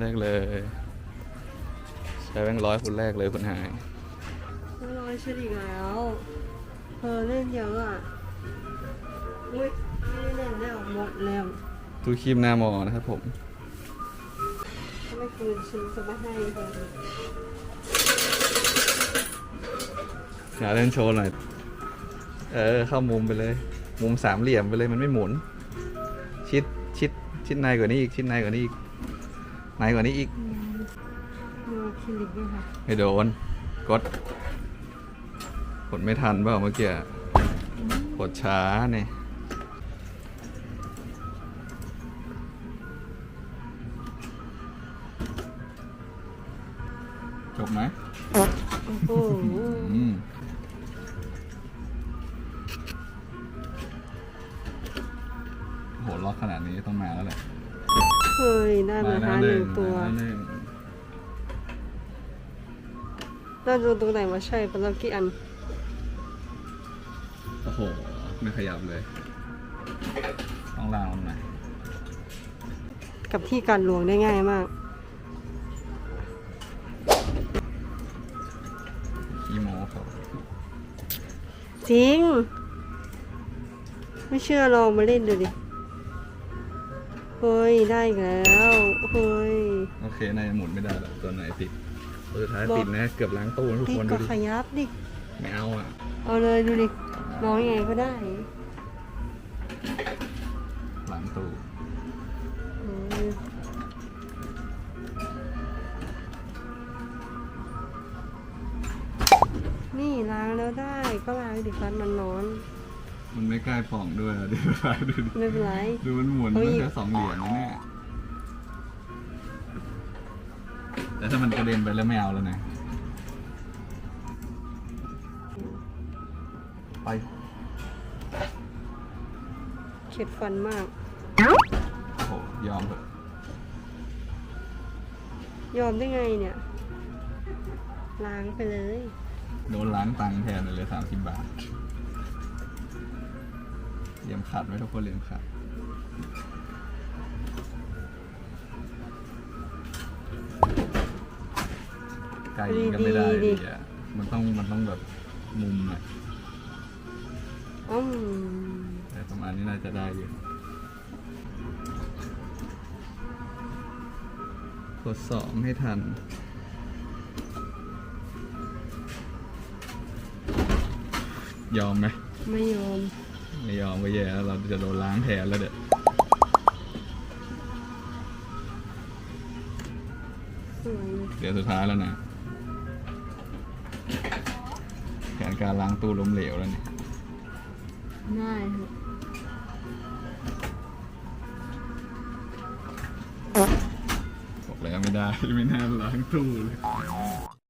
แรกเลย ใช้แบงค์ร้อยคนแรกเลยคนหายไม่ร้อยชุดอีกแล้ว เธอเล่นเยอะอะอุ้ยไม่ได้เล่นแล้วหมดแล้วตู้คีบหน้ามอนะครับผมถ้าไม่คืนฉันจะไม่ให้เธออยากเล่นโชว์หน่อย เออ เข้ามุมไปเลย มุมสามเหลี่ยมไปเลยมันไม่หมุน ชิดชิดชิดในกว่านี้อีก ชิดในกว่านี้อีก ในกว่านี้อีกดูคลินิกด้วยค่ะไม่โดน กด กดไม่ทันเปล่าเมื่อกี้อะกดช้าเนี่ยจบไหมโอ้โหอืมโหล็อกขนาดนี้ต้องมาแล้วแหละ เฮ้ยได้มาห้าหนึ่งตัวมาแล้วหนึ่งน่าดูตรงไหนมาใช่เป็นลักกี้อัน โอ้โห ไม่ขยับเลยต้องล่างมันหน่อยกับที่การลวงได้ง่ายมาก ขี้โม้เขาจริง ไม่เชื่อลองมาเล่นดูดิ เฮ้ย ได้อีกแล้วเฮ้ย โอเคนายหมุนไม่ได้หรอกตัวไหนติดตัวสุดท้ายบอกติดนะเกือบล้างตู้นะทุกพี่คนก็ดูดิขยับดิ ไม่เอาอะเอาเลยดูดิน้องยังไงก็ได้ล้างตู้เฮ้ยนี่ล้างแล้วได้ก็ล้างดิฟันมันนอน มันไม่ใกล้ผ่องด้วยอะเดี๋ยวดูดิไม่เป็นไร ดูมันหมุนเฮ้ตั้ยงแต่สองเหรียญนะเนี่ยแต่ถ้ามันกระเด็นไปแล้วไม่เอาแล้วนะ ไป เข็ดฟันมาก โอ้โห ยอมเถอะยอมได้ไงเนี่ย ล้างไปเลย โดนล้างตังค์แทนเลยสามสิบบาทเหลี่ย มขัดไว้ทุกคนเหลี่ยมขัดไกลยิงกันไม่ได้ดีดิๆอะมันต้องมันต้องแบบมุมอะอืมแต่ประมาณนี้น่าจะได้อยู่ทดสอบให้ทันยอมไหมไม่ยอม ไม่ยอมก็แย่แล้วเราจะโดนล้างแทนแล้วเด็ดสวยเลยเดี๋ยวสุดท้ายแล้วนะแผนการล้างตู้ล้มเหลวแล้วเนี่ยได้ค่ะบอกแล้วไม่ได้ ไม่น่าล้างตู้เลย